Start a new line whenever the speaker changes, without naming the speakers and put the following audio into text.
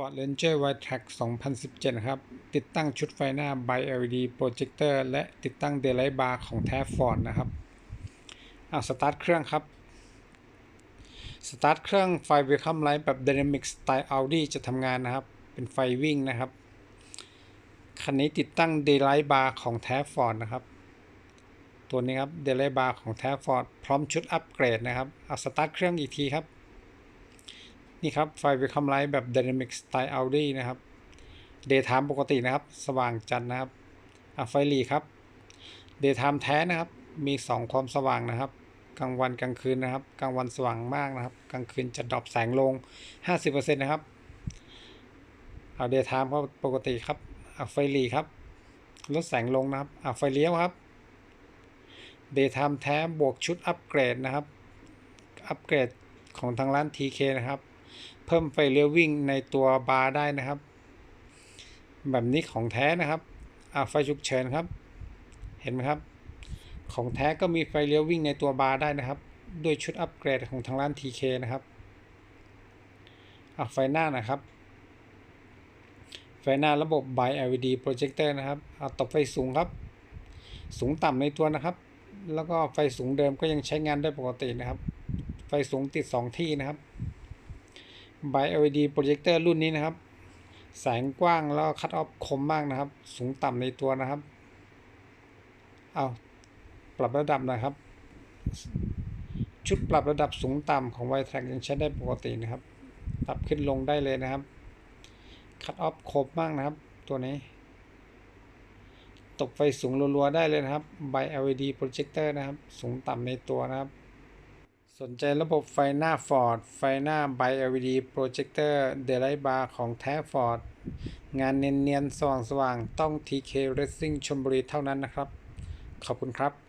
Ford Ranger Wildtrak 2017 นะครับ ติดตั้งชุดไฟหน้า By LED Projector และติดตั้ง Daylight Bar ของแท้ Ford นะครับเอาสตาร์ทเครื่องครับ สตาร์ทเครื่องไฟ Welcome Light แบบ Dynamic Style Audi จะทำงานนะครับ เป็นไฟวิ่งนะครับ คันนี้ติดตั้ง Daylight Bar ของแท้ Ford นะครับ ตัวนี้ครับ Daylight Bar ของแท้ Ford พร้อมชุดอัปเกรดนะครับเอาสตาร์ทเครื่องอีกทีครับ นี่ครับไฟ Welcome Light แบบ Dynamic Style Audi นะครับ Daytime ปกตินะครับ สว่างจันนะครับอะไฟหลีครับ Daytime แท้นะครับ มี 2 ความสว่างนะครับ กลางวันกลางคืนนะครับ กลางวันสว่างมากนะครับ กลางคืนจะดรอปแสงลง 50%นะครับ เอา Daytime ก็ปกติครับอาไฟหลีครับ ลดแสงลงนะครับอาไฟเลี้ยวครับ Daytime แท้บวกชุดอัปเกรดนะครับ อัปเกรดของทางร้าน TK นะครับ เพิ่มไฟเลี้ยววิ่งในตัวบาร์ได้นะครับ แบบนี้ของแท้นะครับอ่าไฟฉุกเฉินครับ เห็นไหมครับ ของแท้ก็มีไฟเลี้ยววิ่งในตัวบาร์ได้นะครับ ด้วยชุดอัปเกรดของทางร้าน TK นะครับอ่าไฟหน้านะครับไฟหน้าระบบ by LED projector นะครับเอาตบไฟสูงครับ สูงต่ำในตัวนะครับ แล้วก็ไฟสูงเดิมก็ยังใช้งานได้ปกตินะครับ ไฟสูงติด 2 ที่นะครับ by LED projector รุ่นนี้นะครับ แสงกว้างแล้วคัดออฟคมมากนะครับ สูงต่ำในตัวนะครับ เอาปรับระดับนะครับ ชุดปรับระดับสูงต่ำของ w i t r a c ยังใช้ได้ปกตินะครับปรับขึ้นลงได้เลยนะครับ คัดออฟคมมากนะครับ ตัวนี้ ตกไฟสูงรัวๆได้เลยนะครับ by LED projector นะครับ สูงต่ำในตัวนะครับ สนใจระบบไฟหน้า Ford ไฟหน้า by LED projector daylight bar ของแท้ Ford งานเนียนๆสว่างๆ ต้อง TK Racing ชลบุรีเท่านั้นนะครับ ขอบคุณครับ